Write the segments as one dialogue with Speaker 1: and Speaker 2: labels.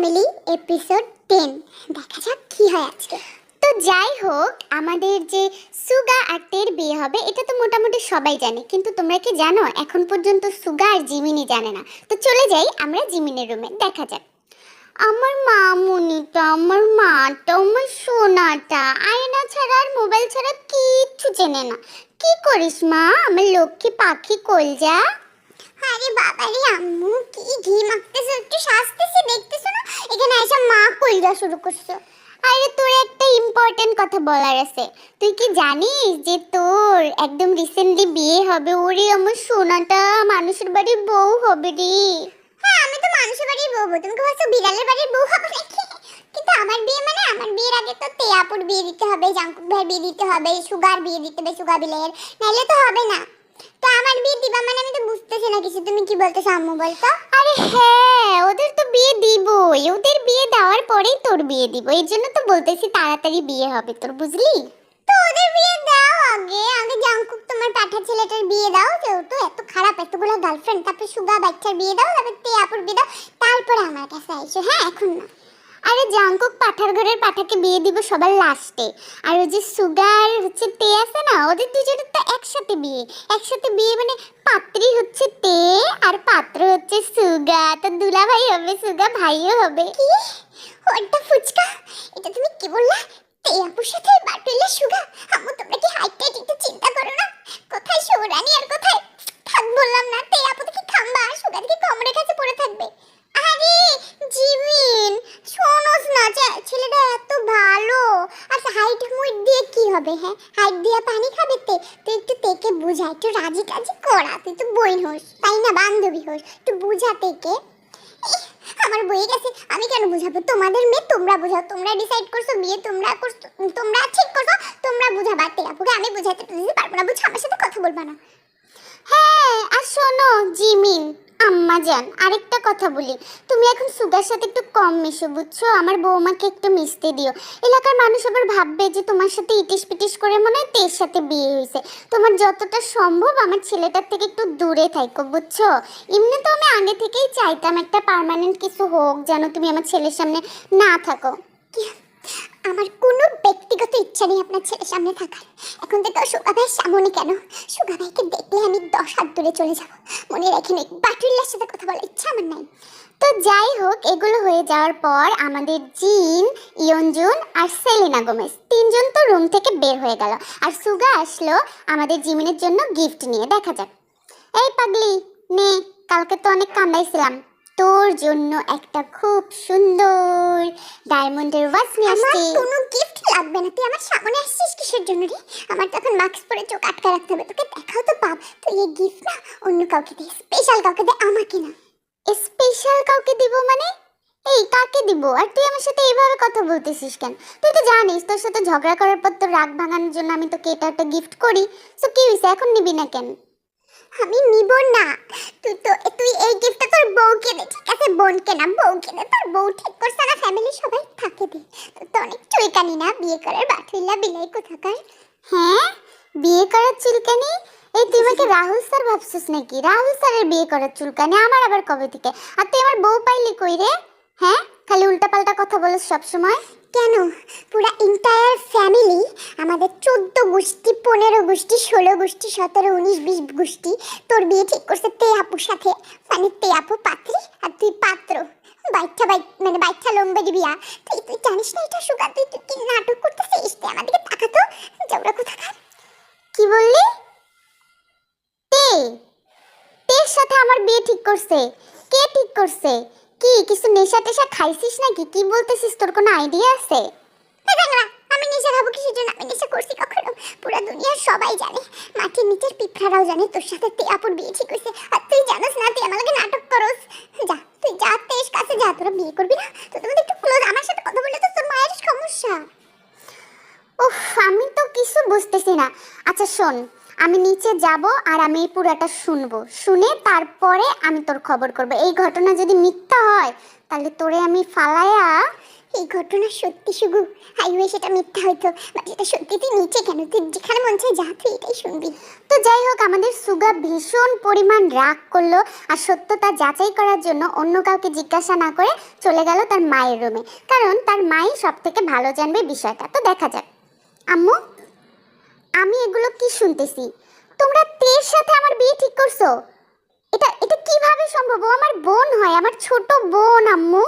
Speaker 1: Family episode ten দেখা যাক কি হয় আজকে। তো যাই হোক, আমাদের যে সুগা আর তের বিয়ে হবে, এটা তো মোটামুটি সবাই জানে। কিন্তু তোমরা কি জানো, এখন পর্যন্ত সুগা আর জিমিনি জানে না। তো চলে যাই আমরা জিমিনের রুমে দেখা যাক। আমার মামুনিটা, আমার মাটা, আমার সোনাটা, আয়না ছাড়া আর মোবাইল ছাড়া কিচ্ছু চেনে না। কি করিস মা? আমার লক্ষ্মী পাখি কলজা। আরে বাবা রে আম্মু, কি ঘি মাখতেছো একটু সাজতেছি, দেখতেছো না? এখানে এসে মা কলজা শুরু করছ। আরে তোর একটা ইম্পর্টেন্ট কথা বলার আছে। তুই কি জানিস যে তোর একদম রিসেন্টলি বিয়ে হবে? ওরে আমার সোনাটা, মানুষের বাড়ির বউ হবে রে। হ্যাঁ আমি তো মানুষের বাড়ির বউ তুমি কি ভাবছ বিড়ালের বাড়ির বউ হবে নাকি? কিন্তু আমার বিয়ে মানে আমার বিয়ের আগে তো তেয়াপুর বিয়ে দিতে হবে জাঙ্কুক ভাইয়ের বিয়ে দিতে হবে, সুগার বিয়ে দিতে হবে সুগা বিলের নাইলে তো হবে না। তো আমার বিয়ে দিবা মানে আমি তো বুঝতেছি না কিছু। তুমি কি বলতেছো আম্মু বলতো? আরে হ্যাঁ ওদের তো বিয়ে দিবই। ওদের বিয়ে দেওয়ার পরেই তোর বিয়ে দিব। এই জন্য তো বলতেছি তাড়াতাড়ি বিয়ে হবে তোর বুঝলি? তো ওদের বিয়ে দাও আগে। আগে জাঙ্কুক তোমার পাঠা ছেলেটার বিয়ে দাও। যেহেতু এত খারাপ এতগুলো গার্লফ্রেন্ড তারপর সুগা বাচ্চার বিয়ে দাও তারপর তিয়াপুর বিয়ে দাও। তারপরে আমার কাছে আইসো। হ্যাঁ এখন না। আরে জাঙ্কুক পাঠার ঘরের পাঠাকে বিয়ে দিব সবার লাস্টে। আর ওই যে সুগার হচ্ছে তে আছে না, ওদের দুজনের তো একসাথে বিয়ে। একসাথে বিয়ে মানে পাত্রী হচ্ছে তে আর পাত্র হচ্ছে সুগা। তো দুলা ভাই হবে, সুগা ভাইও হবে। কি? ওটা ফুচকা? এটা তুমি কি বললা? তে আপুর সাথে বাটুলে সুগা? আম্মু, তোমরা কি হাইট টাইট একটু চিন্তা করো না? কোথায় সৌরানি আর কোথায়? থাক, বললাম না, তে আপু তো কি খাম্বা সুগা কি কোমরের কাছে পড়ে থাকবে? আরে, জিমিন, শোনোস না ছেলেটা এত ভালো। আচ্ছা হাইট মুইট দিয়ে কি হবে হ্যাঁ? হাইট দিয়ে পানি খাবে তে? তুই একটু তেকে বুঝা একটু রাজি কাজি করা। তুই তো বই হোস, তাই না, বান্ধবী হোস? একটু বুঝা তেকে। আমার বই গেছে, আমি কেন বুঝাবো? তোমাদের মেয়ে তোমরা বুঝাও, তোমরা ডিসাইড করছ, বিয়ে তোমরা করছ, তোমরা ঠিক করছ, তোমরা বুঝাবা। তে, আপুকে আমি বুঝতে পারব না বুঝছ আমার সাথে কথা বলবা না। হ্যাঁ আর শোনো, জিমিন, আম্মা জান, আরেকটা কথা বলি। তুমি এখন সুগার সাথে একটু কম মিশো, বুঝছ? আমার বৌমাকে একটু মিশতে দিও। এলাকার মানুষ আবার ভাববে যে তোমার সাথে ইটিস পিটিস করে মনে হয় তের সাথে বিয়ে হয়েছে। তোমার যতটা সম্ভব আমার ছেলেটার থেকে একটু দূরে থাকো বুঝছ? এমনি তো আমি আগে থেকেই চাইতাম একটা পার্মানেন্ট কিছু হোক, যেন তুমি আমার ছেলের সামনে না থাকো। আমার কোনো ব্যক্তিগত ইচ্ছা নেই আপনার ছেলের সামনে থাকার। এখন থেকে সুগা ভাইয়ের সামনে কেন? সুগা ভাইকে দেখলে আমি দশ হাত দূরে চলে যাব। মনে রাখেন এই বাটুল্লার সাথে কথা বলার ইচ্ছা আমার নাই। তো যাই হোক, এগুলো হয়ে যাওয়ার পর আমাদের জিন, ইয়নজুন আর সেলিনা গোমেজ তিনজন তো রুম থেকে বের হয়ে গেল। আর সুগা আসলো আমাদের জিমিনের জন্য গিফট নিয়ে। দেখা যাক। এই পাগলি, নে, কালকে তো অনেক কান্দাইছিলাম। তোর জন্য একটা খুব সুন্দর ডায়মন্ডের ওয়াচ নিয়ে আসছি। কোনো গিফট লাগবে না। তুই আমার সামনে আসছিস কিসের জন্য রে? আমার তো এখন মাস্ক পরে চোখ আটকা রাখতে হবে। তোকে দেখাও তো পাপ। তো এই গিফট না অন্য কাউকে দে স্পেশাল কাউকে দে আমাকে না। স্পেশাল কাউকে দিব মানে? এই কাকে দিব? আর তুই আমার সাথে এইভাবে কথা বলতেছিস কেন? তুই তো জানিস তোর সাথে ঝগড়া করার পর তোর রাগ ভাঙানোর জন্য আমি তোকে এটা একটা গিফট করি। তো কি হয়েছে এখন নিবি না কেন? আমি নিব না। তুই তো, তুই এই গিফটটা তোর বউকে দে, ঠিক আছে? বোনকে না, বউকে দে, তোর বউ ঠিক করছে না ফ্যামিলি সবাই থাকে দে। তো অনেক চুলকানি না? বিয়ে করার বাঠুইলা বিলাই কোথাকার? হ্যাঁ? বিয়ে করার চুলকানি? এই তুই আমাকে রাহুল স্যার ভাবছিস নাকি? রাহুল স্যারের বিয়ে করার চুলকানি, আমার আবার কবে থেকে? আর তুই আমার বউ পাইলি কই রে? হ্যাঁ? খালি উল্টাপাল্টা কথা বলিস সবসময়? কেন? পুরা এন্টায়ার ফ্যামিলি আমাদের চোদ্দ গোষ্ঠী, পনেরো গোষ্ঠী, ষোলো গোষ্ঠী, সতেরো, উনিশ, বিশ গোষ্ঠী, তোর বিয়ে ঠিক করছে তে আপুর সাথে। মানে তে আপু পাত্রী আর তুই পাত্র। বাচ্চা বাই মানে বাচ্চা লম্বের বিয়া, তুই তুই জানিস না এটা সুগা তুই তুই নাটক করতেছিস? তুই আমাদেরকে তাকাতো যাওরা কোথাকার কি বললি? তে, তের সাথে আমার বিয়ে ঠিক করছে। কে ঠিক করছে? কি, কিছু নেশা টেশা খাইছিস নাকি? কি বলতেছিস? তোর কোনো আইডিয়া আছে? আমি নেশা খাব কিসের জন্য? আমি নেশা করছি কখনো? পুরো দুনিয়ার সবাই জানে, মাটির নিচের পিঁপড়ারাও জানে তোর সাথে তে আপুর বিয়ে ঠিক হয়েছে। আর তুই জানোস না, তুই আমাকে নাটক করস। যা, তুই যা, তেজ কাছে যা, তোরা বিয়ে করবি না? তো তোমাদের একটু ক্লোজ আমার সাথে কথা বললে তো তোর মায়ের সমস্যা। উফ, আমি তো কিছু বুঝতেছি না। আচ্ছা শোন আমি নিচে যাব আর আমি এই পুরাটা শুনব। শুনে তারপরে আমি তোর খবর করব। এই ঘটনা যদি মিথ্যা হয়, তাহলে তোরে আমি ফালায়া এই ঘটনা সত্যি শুধু হাইওয়ে সেটা মিথ্যা বাট এটা সত্যি তুই নিচে কেন? তুই যেখানে মন চায় যা, তুই এটাই শুনবি। তো যাই হোক, আমাদের সুগা ভীষণ পরিমাণ রাগ করল আর সত্যতা যাচাই করার জন্য অন্য কাউকে জিজ্ঞাসা না করে চলে গেল তার মায়ের রুমে। কারণ তার মাই সব থেকে ভালো জানবে বিষয়টা। তো দেখা যাক। আম্মু আমি এগুলো কি শুনতেছি? তোমরা তের সাথে আমার বিয়ে ঠিক করছ? এটা এটা কীভাবে সম্ভব? আমার বোন হয়, আমার ছোট বোন, আম্মু।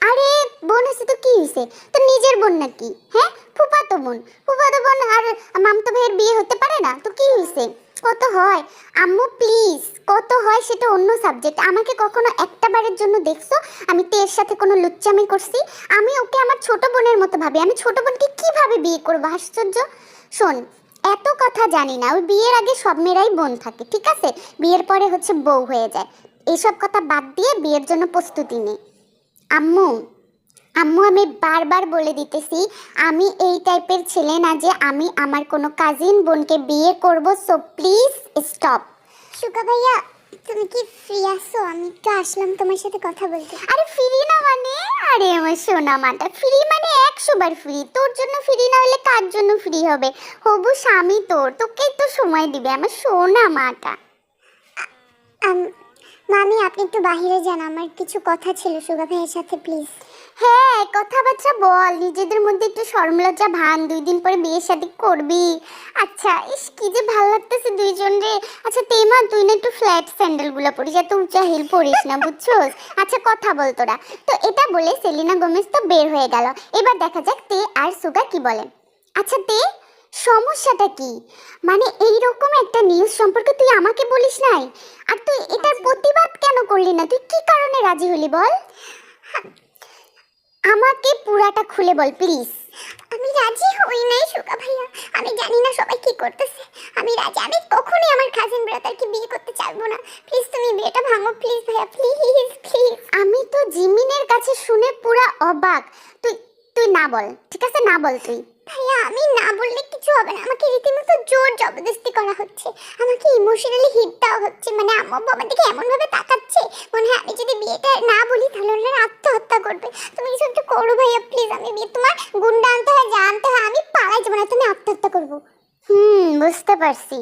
Speaker 1: আরে, বোন আছে তো কি হয়েছে? তো নিজের বোন নাকি? হ্যাঁ? ফুফাতো বোন। ফুফাতো বোন আর মামতো ভাইয়ের বিয়ে হতে পারে না? তো কি হয়েছে? কত হয়? আম্মু প্লিজ কত হয় সেটা অন্য সাবজেক্ট আমাকে কখনো একটা বারের জন্য দেখছ? আমি তের সাথে কোনো লুচ্চামি করছি? আমি ওকে আমার ছোট বোনের মতো ভাবি। আমি ছোট বোনকে কীভাবে বিয়ে করব? আশ্চর্য! শোন, এত কথা জানি না, ওই বিয়ের আগে সব মেয়েরাই বোন থাকে, ঠিক আছে? বিয়ের পরে হচ্ছে বউ হয়ে যায়। এইসব কথা বাদ দিয়ে বিয়ের জন্য প্রস্তুতি নেই আম্মু আম্মু, আমি বারবার বলে দিতেছি, আমি এই টাইপের ছেলে না যে আমি আমার কোনো কাজিন বোনকে বিয়ে করব সো প্লিজ স্টপ সুকা ভাইয়া তুমি কি ফ্রি আছো? আমি একটু আসলাম তোমার সাথে কথা বলতে। আরে ফ্রি না মানে? আরে আমার সোনা মাটা ফ্রি মানে একশো বার ফ্রি তোর জন্য ফ্রি না হলে কার জন্য ফ্রি হবে? হবু স্বামী তোর তোকেই তো সময় দিবে, আমার সোনা মাটা। মামি, আপনি একটু বাহিরে যান, আমার কিছু কথা ছিল, সুগা ভাইয়ের সাথে প্লিজ হ্যাঁ কথাবার্তা বল। নিজেদের মধ্যে একটু শরম ভান দুই দিন পরে বিয়ের সাথে করবি। আচ্ছা ইস কি যে ভালো লাগতেছে দুইজন রে। আচ্ছা তেমা তুই না একটু ফ্ল্যাট স্যান্ডেলগুলো পরিস এত উঁচা হিল পরিস না বুঝছোস? আচ্ছা কথা বল তোরা। তো এটা বলে সেলিনা গোমেজ তো বের হয়ে গেল। এবার দেখা যাক তে আর সুগা কি বলে আচ্ছা তে সমস্যাটা কি? মানে এই রকম একটা নিউজ সম্পর্কে তুই আমাকে বলিস নাই? আর তুই এটার প্রতিবাদ কেন করলি না? তুই কি কারণে রাজি হলি বল? আমাকে পুরাটা খুলে বল প্লিজ আমি রাজি হই নাই, সুকা ভাইয়া। আমি জানি না সবাই কি করতেছে। আমি রাজি, আমি কখনোই আমার কাজিন ব্রাদারকে বিয়ে করতে চাইব না। প্লিজ তুমি বিয়েটা ভাঙো প্লিজ ভাইয়া প্লিজ প্লিজ আমি তো জিমিনের কাছে শুনে পুরা অবাক। তুই তুই না বল, ঠিক আছে? না বল তুই। আমি না বললে কিছু হবে না। আমাকে রীতিমতো জোর জবরদস্তি করা হচ্ছে। আমাকে ইমোশনালি হিট দেওয়া হচ্ছে। মানে আম্মু বাবা আমার দিকে এমন ভাবে তাকাচ্ছে, মনে হয় আমি যদি বিয়েটা না বলি তাহলে ওনারা আত্মহত্যা করবে। তুমি কিছু একটু করো ভাইয়া প্লিজ আমি বিয়ে তোমার গুন্ডা আনতে হয় জানতে হয়, আমি পালাই যাব, না তুমি আত্মহত্যা করব। হুম, বুঝতে পারছি।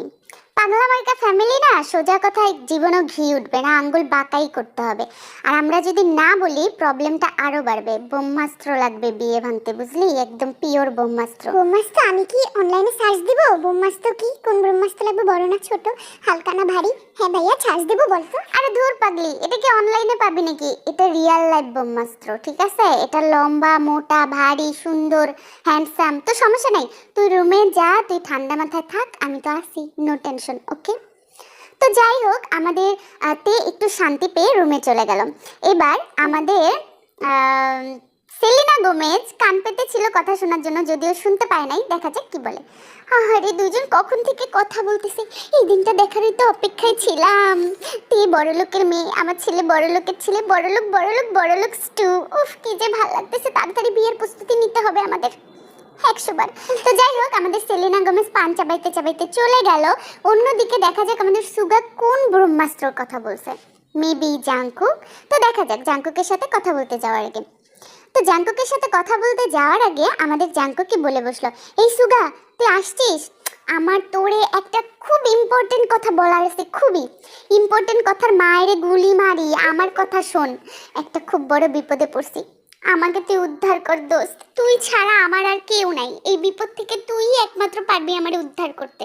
Speaker 1: পাগলা মার্কা ফ্যামিলি না সোজা কথায় জীবনও ঘি উঠবে না আঙ্গুল বাঁকাই করতে হবে। আর আমরা যদি না বলি প্রবলেমটা আরও বাড়বে। ব্রহ্মাস্ত্র লাগবে বিয়ে ভাঙতে বুঝলি? একদম পিওর ব্রহ্মাস্ত্র। ব্রহ্মাস্ত্র? আমি কি অনলাইনে সার্চ দিব? ব্রহ্মাস্ত্র কি? কোন ব্রহ্মাস্ত্র লাগবে? বড় না ছোট? হালকা না ভারী? হ্যাঁ ভাইয়া সার্চ দিব বলতো আরে ধুর পাগলি এটা কি অনলাইনে পাবি নাকি? এটা রিয়েল লাইফ ব্রহ্মাস্ত্র ঠিক আছে? এটা লম্বা মোটা ভারী সুন্দর হ্যান্ডসাম তো সমস্যা নাই। তুই রুমে যা তুই ঠান্ডা মাথায় থাক আমি তো আসি নো টেনশন ওকে তো যাই হোক, আমাদের তে একটু শান্তি পেয়ে রুমে চলে গেল। এবার আমাদের সেলিনা গোমেজ কান পেতে ছিল কথা শোনার জন্য, যদিও শুনতে পায় নাই, দেখা যাক কি বলে। আরে দুজন কখন থেকে কথা বলতেছে? এই দিনটা দেখারই তো অপেক্ষায় ছিলাম। তে বড় লোকের মেয়ে, আমার ছেলে বড় লোকের ছেলে বড় লোক বড় লোক বড় লোক স্টু উফ, কি যে ভালো লাগতেছে, তাড়াতাড়ি বিয়ের প্রস্তুতি নিতে হবে আমাদের। একশো বার তো যাই হোক, আমাদের সেলিনা গোমেজ পান চাবাইতে চাবাইতে চলে গেল। অন্যদিকে দেখা যাক আমাদের সুগা কোন ব্রহ্মাস্ত্রর কথা বলছে। মেবি জাঙ্কুক তো দেখা যাক জাঙ্কুকের সাথে কথা বলতে যাওয়ার আগে। তো জাঙ্কুকের সাথে কথা বলতে যাওয়ার আগে আমাদের জাঙ্কুকে বলে বসল, এই সুগা, তুই আসছিস? আমার তোরে একটা খুব ইম্পর্টেন্ট কথা বলার আছে, খুবই। ইম্পর্টেন্ট কথার মায়েরে গুলি মারি, আমার কথা শোন। একটা খুব বড় বিপদে পড়ছি। আমাকে তুই উদ্ধার কর, দোস্ত। তুই ছাড়া আমার আর কেউ নাই। এই বিপদ থেকে তুই একমাত্র পারবি আমার উদ্ধার করতে।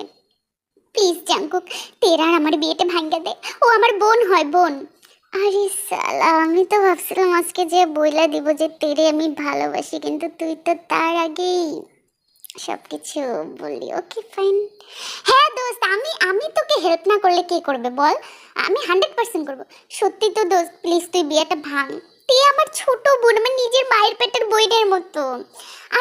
Speaker 1: প্লিজ, জাঙ্কুক, তেরা আর আমার বিয়েটা ভাঙ্গা দে। ও আমার বোন হয়, বোন। আরে সালা আমি তো ভাবছিলাম আজকে যে বইলা দিব যে তেরে আমি ভালোবাসি, কিন্তু তুই তো তার আগেই সব কিছু বললি। ওকে ফাইন হ্যাঁ দোস্ত, আমি আমি তোকে হেল্প না করলে কে করবে বল? আমি হান্ড্রেড পার্সেন্ট করব। সত্যি তো, দোস্ত প্লিজ তুই বিয়েটা ভাঙ। তুই আমার ছোট বোন, আমার নিজের মায়ের পেটের বইনের মতো।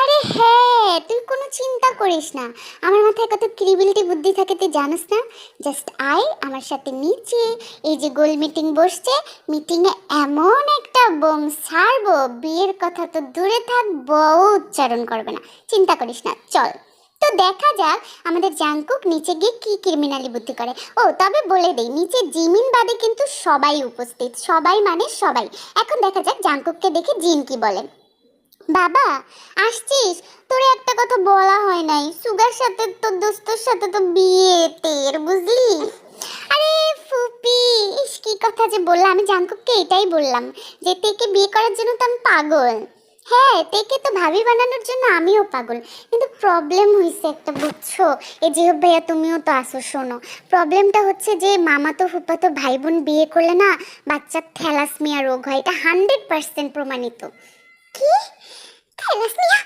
Speaker 1: আরে হ্যাঁ তুই কোনো চিন্তা করিস না। আমার মাথায় কত ক্রিবিলিটি বুদ্ধি থাকে, তুই জানিস না? জাস্ট আয় আমার সাথে নিচে, এই যে গোল মিটিং বসছে মিটিংয়ে এমন একটা বোম ছাড়বো, বিয়ের কথা তো দূরে থাক, বউ উচ্চারণ করবে না। চিন্তা করিস না, চল। তো দেখা যাক আমাদের জাংকুক নিচে গিয়ে কি ক্রিমিনালি বুদ্ধি করে। ও, তবে বলে দেই, নিচে জিমিন বাদে কিন্তু সবাই উপস্থিত, সবাই মানে সবাই। এখন দেখা যাক জাংকুককে দেখে জিন কি বলেন বাবা, আসছিস? তোর একটা কথা বলা হয় নাই। সুগার সাথে তোর দোস্তর সাথে তো বিয়ে, তের, বুঝলি? আরে ফুপি, ইস, কি কথা যে বললাম আমি জাঙ্কুককে এটাই বললাম, যে, তেকে বিয়ে করার জন্য তো আমি পাগল। হ্যাঁ তেকে তো ভাবি বানানোর জন্য আমিও পাগল। কিন্তু প্রবলেম হয়েছে একটা, বুঝছ? এই যে ভাইয়া, তুমিও তো আসো শোনো। প্রবলেমটা হচ্ছে যে মামা তো তো ভাই বোন বিয়ে করলে না বাচ্চার থ্যালাসমিয়া রোগ হয়। এটা হান্ড্রেড পার্সেন্ট প্রমাণিত। কি? থ্যালাসমিয়া?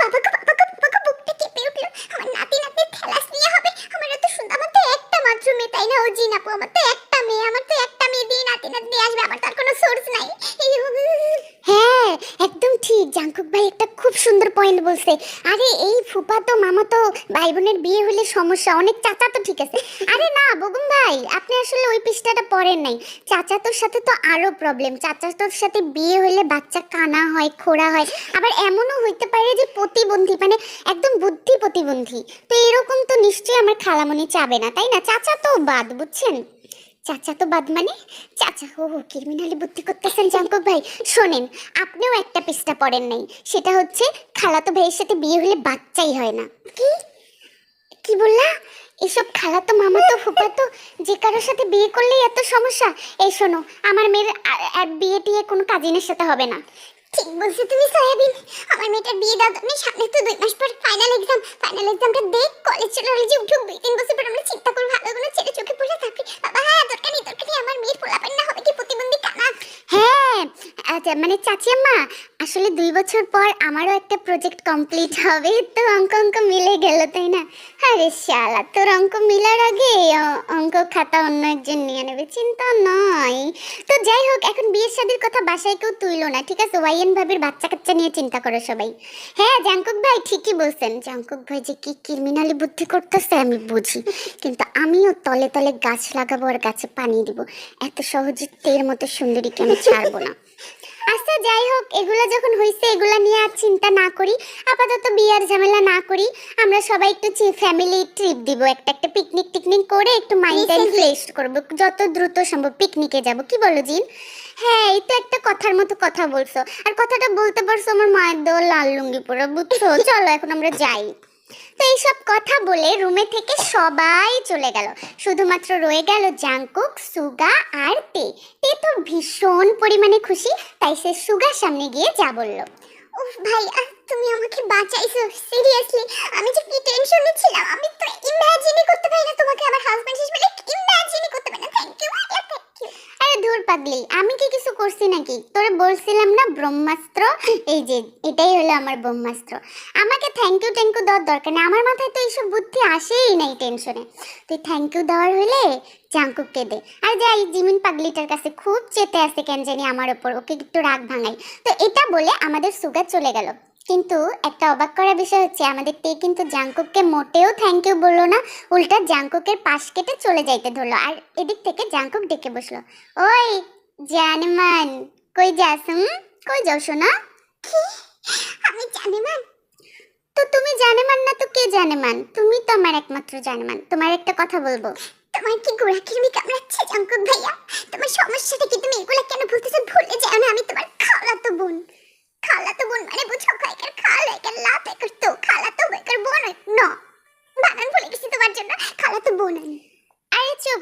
Speaker 1: বাবাকে বাবাকে বুকটা কেঁপে উঠল। আমার নাতি নাতি থ্যালাসমিয়া হবে। আমার এত সুন্দর, আমার তো একটা মাত্র মেয়ে, তাই না ও জিনাপু আমার তো একটা মেয়ে, আমার তো একটা মেয়ে দিয়ে নাতি নাতি দিয়ে আসবে, আমার তার কোনো সোর্স নাই। হ্যাঁ একদম ঠিক। জাঙ্কুক ভাই একটা খুব সুন্দর পয়েন্ট বলছে। আরে, এই ফুপা তো মামা তো ভাই বোনের বিয়ে হলে সমস্যা, অনেক চাচা তো ঠিক আছে। আরে না, বগুম ভাই, আপনি আসলে ওই পৃষ্ঠাটা পড়েন নাই। চাচা তোর সাথে তো প্রবলেম চাচা তোর সাথে বিয়ে হলে বাচ্চা কানা হয়, খোড়া হয়। আবার এমনও হইতে পারে যে প্রতিবন্ধী মানে একদম বুদ্ধি প্রতিবন্ধী। তো এরকম তো নিশ্চয়ই আমার খালামণি চাবে না, তাই না? চাচা তো বাদ, বুঝছেন? চাচা তো বাদ মানে চাচা ও ক্রিমিনালি বুদ্ধি করতেছেন জাঙ্কুক ভাই। শোনেন, আপনিও একটা পৃষ্ঠা পড়েন নাই। সেটা হচ্ছে খালাতো ভাইয়ের সাথে বিয়ে হলে বাচ্চাই হয় না। কি? কি বললা? এসব খালাতো মামাতো ফুপাতো যে কারোর সাথে বিয়ে করলেই এত সমস্যা? এই শোনো, আমার মেয়ের বিয়ে টিয়ে কোনো কাজিনের সাথে হবে না। ঠিক বলছো তুমি সয়াবিন। আমার মেয়েটার বিয়ে সামনে তো দুই মাস পর ফাইনাল এক্সাম ফাইনাল এক্সামটা দেখ কলেজ চলে কলেজে উঠুক, দুই তিন বছর পর আমরা চিন্তা করব, ভালো কোনো ছেলে চোখে বাবা হ্যাঁ দরকার নেই দরকার নেই, আমার মেয়ের না হবে কি প্রতিবন্ধী কানা হ্যাঁ আচ্ছা মানে চাচি আম্মা, আসলে দুই বছর পর আমারও একটা প্রজেক্ট কমপ্লিট হবে, তো অঙ্ক অঙ্ক মিলে গেল, তাই না? আরে শালা, তোর অঙ্ক মিলার আগে অঙ্ক খাতা অন্য একজন নিয়ে নেবে, চিন্তা নয়। তো যাই হোক, এখন বিয়ের শাদির কথা বাসায় কেউ তুইলো না, ঠিক আছে? ওয়াইএন ভাবির বাচ্চা কাচ্চা নিয়ে চিন্তা করে সবাই। হ্যাঁ জাঙ্কুক ভাই ঠিকই বলছেন। জাঙ্কুক ভাই যে কি ক্রিমিনালি বুদ্ধি করতেছে আমি বুঝি। কিন্তু আমিও তলে তলে গাছ লাগাবো আর গাছে পানি দিব। এত সহজে তের মতো সুন্দরী কেন ছাড়বো না। আচ্ছা যাই হোক এগুলো যখন হয়েছে এগুলো নিয়ে আর চিন্তা না করি। আপাতত বিয়ার ঝামেলা না করি। আমরা সবাই একটু ফ্যামিলি ট্রিপ দিব। একটা একটা পিকনিক টিকনিক করে একটু মাইন্ড টাইম ফ্রেশ করব। যত দ্রুত সম্ভব পিকনিকে যাব। কি বলো জিন? হ্যাঁ এই তো একটা কথার মতো কথা বলছো। আর কথাটা বলতে পারছ আমার মায়ের দেওয়া লাল লুঙ্গি পরে বুঝছ? চলো এখন আমরা যাই। তো এইসব কথা বলে রুমে থেকে সবাই চলে গেল। শুধুমাত্র রয়ে গেল জাংকুক, সুগা আর তে। তে তো ভীষণ পরিমাণে খুশি, তাই সে সুগার সামনে গিয়ে যা বলল। উফ ভাই তুমি আমাকে বাঁচাইছো সিরিয়াসলি আমি যে কি টেনশনে ছিলাম, আমি তো ইমাজিনই করতে পারি না তোমাকে আমার হাজবেন্ড হিসেবে। ইমাজিনই করতে পারি না। থ্যাংক ইউ আরে ধুর পাগলি, আমি কি কিছু করছি নাকি? তোরে বলছিলাম না ব্রহ্মাস্ত্র? এই যে, এটাই হলো আমার ব্রহ্মাস্ত্র। আমাকে থ্যাংক ইউ থ্যাংক ইউ দেওয়ার দরকার নেই। আমার মাথায় তো এইসব বুদ্ধি আসেই নাই টেনশনে তুই থ্যাংক ইউ দেওয়ার হলে জাঙ্কুককে দে। আর যাই, জিমিন পাগলিটার কাছে খুব চেতে আছে কেন জানি আমার ওপর। ওকে একটু রাগ ভাঙাই। তো এটা বলে আমাদের সুগার চলে গেল। কিন্তু একটা অবাক করার বিষয় হচ্ছে, আমাদের তে কিন্তু জাঙ্কুককে মোটেও থ্যাংক ইউ বলল না, উল্টা জাঙ্কুকের পাশ কেটে চলে যাইতে ধরলো। আর এদিক থেকে জাঙ্কুক ডেকে বসল, ওই জানমান, কই যাস কই যাও শোনা আমি জানেমান? তো তুমি জানেমান না, তো কে জানেমান? তুমি তো আমার একমাত্র জানেমান। তোমার একটা কথা বলব। তোমার কি গোড়া কিরমি কামড়াচ্ছে জাঙ্কুক ভাইয়া? তোমার সমস্যাটা কি? তুমি এগুলা কেন বলতেছো? ভুলে যাও না, আমি তোমার খালাতো বোন। বোন মানে বুঝো কয়েকের খাল একের লাভ একের তো একের বোন ন। বানান ভুলে গেছি তোমার জন্য। বোন আমি আরে চুপ।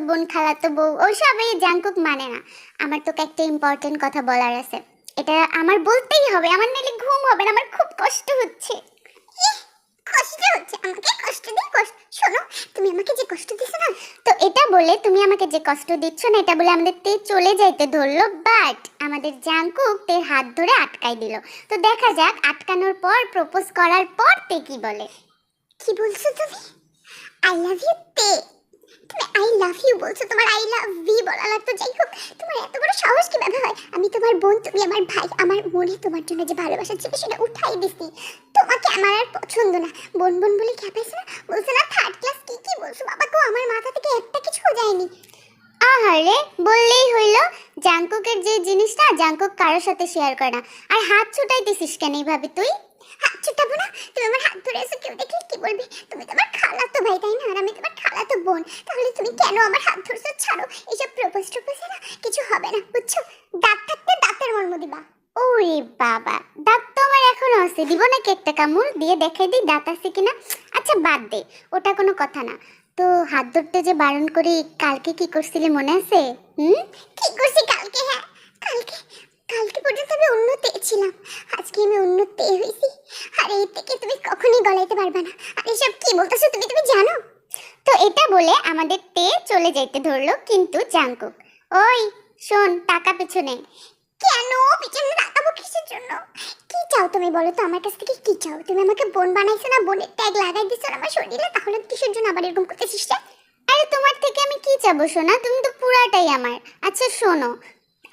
Speaker 1: বোন বউ। এই মানে না। আমার তোকে একটা ইম্পর্টেন্ট কথা বলার আছে। এটা আমার বলতেই হবে। আমার নাহলে ঘুম হবে না। আমার খুব কষ্ট হচ্ছে। কষ্ট হচ্ছে, আমাকে কষ্ট দিয়ে কষ্ট শোনো, তুমি আমাকে যে কষ্ট দিছো না, তো এটা বলে তুমি আমাকে যে কষ্ট দিচ্ছ না, এটা বলে আমাদের তে চলে যাইতে ধরলো বাট আমাদের জাঙ্কুক তে হাত ধরে আটকাই দিল। তো দেখা যাক, আটকানোর পর প্রপোজ করার পর তে কি বলে। কি বলছো তুমি? আই লাভ ইউ তে। আই লাভ ইউ বলছো, তোমার আই লাভ ভি বলা লাগতো। যাই হোক, তোমার এত বড় সাহস কীভাবে হয়? আমি তোমার বোন, তুমি আমার ভাই, আমার মনে তোমার জন্য যে ভালোবাসা ছিল সেটা উঠাই দিছি। তোমাকে আমার আর পছন্দ না। বোন বোন বলে খেপাইছে না বলছে না থার্ড ক্লাস কি কি বলছো আমার মাথা থেকে একটা কিছু যায়নি। আহারে, বললেই হইল জাঙ্কুকের যে জিনিসটা জাঙ্কুক কারোর সাথে শেয়ার করে না। আর হাত ছুটাইতেছিস কেন এইভাবে তুই? হাত ছুটাবো না? তুমি আমার হাত ধরে আছো কেউ দেখলে কি বলবে? তুমি তো আমার খালাতো ভাই, তাই না? আর আমি তোমার খালাতো বোন। তাহলে তুমি কেন আমার হাত ধরছো? ছাড়ো এইসব প্রপোজ টপোজ না কিছু হবে না, বুঝছ? দাঁত থাকতে দাঁতের মর্ম দিবা। ওরে বাবা, দাঁত তো আমার এখনও আছে। দিব নাকি একটা কামড়? দিয়ে দেখাই দিই, দাঁত আছে কিনা? আচ্ছা বাদ দে, ওটা কোনো কথা না। তো হাত ধরতে যে বারণ করি, কালকে কি করছিলি মনে আছে? হুম? কি করছি কালকে হ্যাঁ কালকে কালকে পর্যন্ত আমি উন্নতে ছিলাম আজকে আমি উন্নতে হয়েছি আর এই থেকে তুমি কখনই গলাইতে পারবে না আর এসব কি বলতেছো তুমি তুমি জানো তো এটা বলে আমাদের তে চলে যাইতে ধরলো কিন্তু জাঙ্কুক ওই, শোন, টাকা পিছনে। কেন? পিছনে তাকাবো কিসের জন্য? কি চাও তুমি বলো তো? আমার কাছ থেকে কি চাও? তুমি আমাকে বোন বানাইছো না? বোনের ট্যাগ লাগাই দিছো আমার শরীরে? তাহলে কিসের জন্য আবার এরকম করতেছিস রে? আরে তোমার থেকে আমি কি চাবো শোনা তুমি তো পুরাটাই আমার। আচ্ছা শোনো,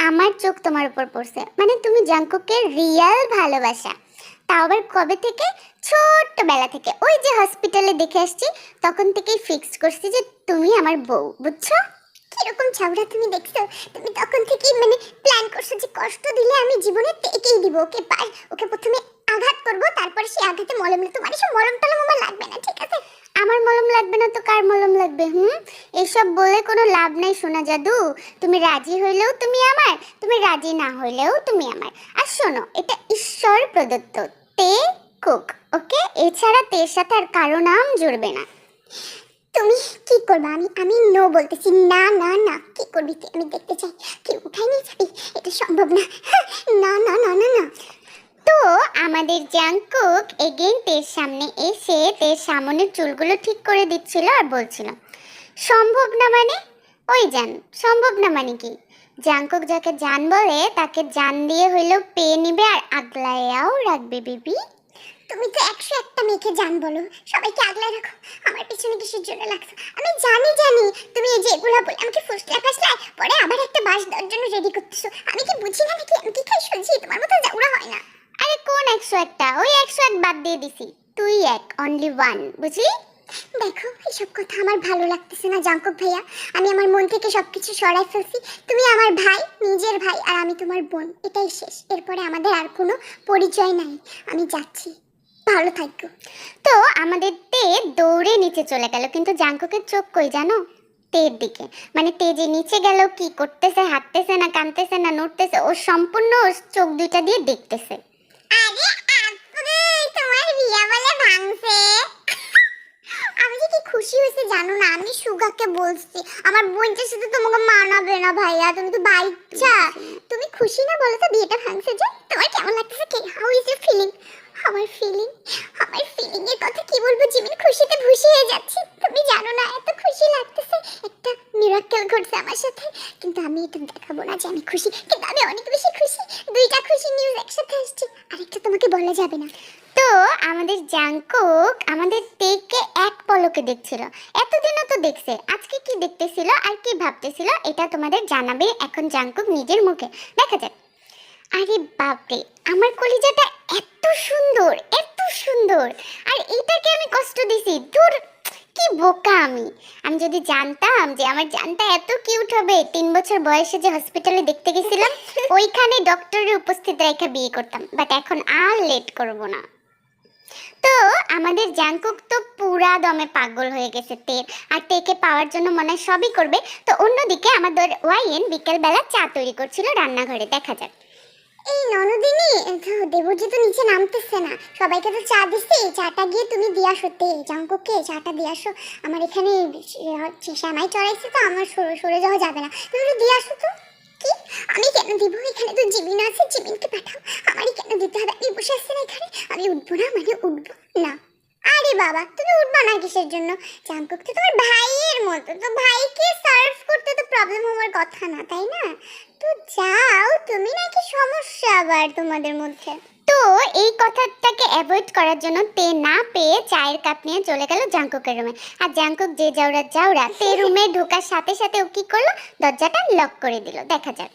Speaker 1: আমার চোখ তোমার উপর পড়ছে। মানে তুমি জাঙ্কুকে রিয়াল ভালোবাসা। তাও আবার কবে থেকে? ছোট্টবেলা থেকে। ওই যে হসপিটালে দেখে আসছি, তখন থেকেই ফিক্স করছি যে তুমি আমার বউ, বুঝছ? কীরকম ছাউড়া তুমি দেখছ? তুমি তখন থেকেই মানে প্ল্যান করছ যে কষ্ট দিলে আমি জীবনে টেকেই দিব। ওকে পাই ওকে প্রথমে আঘাত করব, তারপর সেই আঘাতে মলম তোমার এসব মলম টলম আমার লাগবে না, ঠিক আছে? আমার মলম লাগবে না তো কার মলম লাগবে, হুম? এসব বলে কোনো লাভ নাই, সোনা জাদু। তুমি রাজি হইলেও তুমি আমার, তুমি রাজি না হইলেও তুমি আমার। আর শোনো, এটা ঈশ্বর প্রদত্ত। তে কুক, ওকে? এছাড়া তের সাথে আর কারও নাম জুড়বে না। তুমি কি করবে? আমি আমি নো বলতেছি। না না না। কি করবি আমি দেখতে চাই। কি উঠাই নিয়ে যাবি? এটা সম্ভব না। না না না না না। তো আমাদের জাংকুক এগেইন তের সামনে এসে তের সামনের চুলগুলো ঠিক করে দিচ্ছিল আর বলছিল, সম্ভব না মানে? ওই জান সম্ভব না মানে কি? জাংকুক যাকে জান বলে তাকে জান দিয়ে হইলেও পেয়ে নিবে আর আগলায়াও রাখবে বিবি। তুমি তো একশো একটা মেয়েকে জান বলো। সবাইকে আগলায় রাখো। আমার পিছনে কিসের জন্য লাগছো? আমি জানি জানি। তুমি এই যে এগুলো বলে আমাকে ফুসলায় ফাসলায় পরে আবার একটা বাস দেওয়ার জন্য রেডি করতেছো। আমি কি বুঝি না নাকি? আমি কি খাই শুনছি? তোমার মতো জাউরা হয় না। আরে কোন একশো একটা? ওই একশো এক বাদ দিয়ে দিছি। তুই এক অনলি ওয়ান বুঝলি? দেখো এইসব কথা আমার ভালো লাগতেছে না জাঙ্কুক ভাইয়া। আমি আমার মন থেকে সবকিছু সরাই ফেলছি। তুমি আমার ভাই নিজের ভাই আর আমি তোমার বোন। এটাই শেষ। এরপরে আমাদের আর কোনো পরিচয় নাই। আমি যাচ্ছি। ভালো থাকো। তো আমাদের তে দৌড়ে নিচে চলে গেল কিন্তু জাঙ্কুকের চোখ কই জানো? তের দিকে। মানে তে যে নিচে গেল কি করতেছে হাঁটতেছে না কানতেছে না নড়তেছে ও সম্পূর্ণ চোখ দুইটা দিয়ে দেখতেছে। আরে তোমার বিয়া বলে ভাঙছে। খুশি হয়েছে জানো না? আমি সুগাকে বলছি। আমার বোনটার সাথে তোমাকে মানাবে না ভাইয়া। তুমি তো বাচ্চা। তুমি খুশি না বলো তো? বিয়েটা ভাঙছে যে? তোমার কেমন লাগতেছে কি? হাউ ইজ ইউর ফিলিং আমার ফিলিং আমার ফিলিং এর কথা কি বলব? জিমিন খুশিতে ভুসি হয়ে যাচ্ছে। তুমি জানো না, এত খুশি লাগতেছে। একটা মিরাক্কেল ঘটছে আমার সাথে। কিন্তু আমি এটা দেখাবো না যে আমি খুশি। কিন্তু আমি অনেক বেশি খুশি। দুইটা খুশি নিউজ একসাথে আসছে। আরেকটা তোমাকে বলা যাবে না। তো আমাদের তেকে এক দেখছিল। এতদিনও তো দেখছে। আজকে কি দেখতেছিল আর কি ভাবতেছিল এটা তোমাদের জানাবে এখন জাংকুক নিজের মুখে। দেখা যাক। আরে বাপরে আমার কলিজাটা এত সুন্দর এত সুন্দর। আর এটাকে আমি কষ্ট দিছি। দূর কি বোকা আমি। আমি যদি জানতাম যে আমার জানটা এত কিউট হবে তিন বছর বয়সে যে হসপিটালে দেখতে গেছিলাম ওইখানে ডক্টরের উপস্থিত রেখে বিয়ে করতাম। বাট এখন আর লেট করব না। তো আমাদের জাংকুক তো পুরা দমে পাগল হয়ে গেছে তের আর তেকে পাওয়ার জন্য মনে হয় সবই করবে। তো অন্যদিকে আমাদের ওয়াইন বিকেলবেলা চা তৈরি করছিল রান্নাঘরে, দেখা যাক। এই ননদিনী দেবজি তো নিচে নামতেছে না। সবাইকে তো চা দিচ্ছি, চাটা গিয়ে তুমি দিয়ে আসো তে জাঙ্কুকে চাটা দিয়ে আসো। আমার এখানে শ্যামাই চড়াইছে তো, আমার সরে সরে যাওয়া যাবে না। তুমি একটু দিয়ে আসো তো। কি? আমি দিব এখানে তো জিমিন আছে জিমিনকে পাঠাও। আমারই কেন দিতে হবে? আমি বসে আসছি না এখানে? আমি উঠবো না মানে উঠবো না। আরে বাবা, তুমি উঠবা না কিসের জন্য? জাঙ্কুক তো তোমার ভাইয়ের মতো। তো ভাইকে সার্ভ করতে তো প্রবলেম হওয়ার কথা না, তাই না? তো যাও, তুমি নাকি সমস্যা আবার তোমাদের মধ্যে। তো এই কথাটাকে অ্যাভয়েড করার জন্য তে না পেয়ে চায়ের কাপ নিয়ে চলে গেল জাঙ্কুকের রুমে। আর জাঙ্কুক যে যাওরা যাওরা, তে রুমে ঢোকার সাথে সাথে ও কি করল? দরজাটা লক করে দিল। দেখা যাক।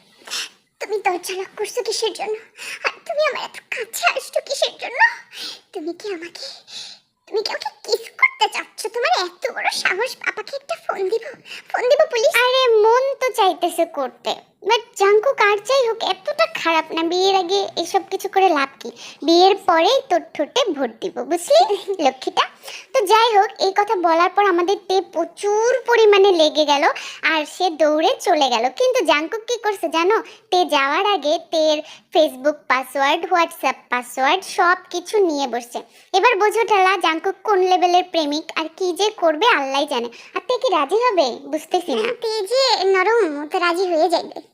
Speaker 1: তুমি দরজা লক করছ কিসের জন্য? আর তুমি আমার এত কাছে আসছো কিসের জন্য? তুমি কি আমাকে, তুমি কি আমাকে কিস করতে চাচ্ছ? তোমার এত বড় সাহস পাপাকে একটা ফোন দিব। ফোন দিব পুলিশ আরে মন তো চাইতেছে করতে। বাট জাঙ্কু কার চাই হোক এতটা খারাপ না। বিয়ের আগে এসব কিছু করে লাভ কি? বিয়ের পরেই তোর ঠোঁটে ভোট দিব বুঝলি? লক্ষ্মীটা? তো যাই হোক এই কথা বলার পর আমাদের তে প্রচুর পরিমাণে লেগে গেল আর সে দৌড়ে চলে গেল। কিন্তু জাঙ্কুক কি করছে জানো? তে যাওয়ার আগে তের ফেসবুক পাসওয়ার্ড হোয়াটসঅ্যাপ পাসওয়ার্ড সব কিছু নিয়ে বসছে। এবার বোঝো ঠেলা জাঙ্কুক কোন লেভেলের প্রেমিক আর কি যে করবে আল্লাহ জানে। আর তে কি রাজি হবে? বুঝতেছি না। তুই যে নরম, তো রাজি হয়ে যাবে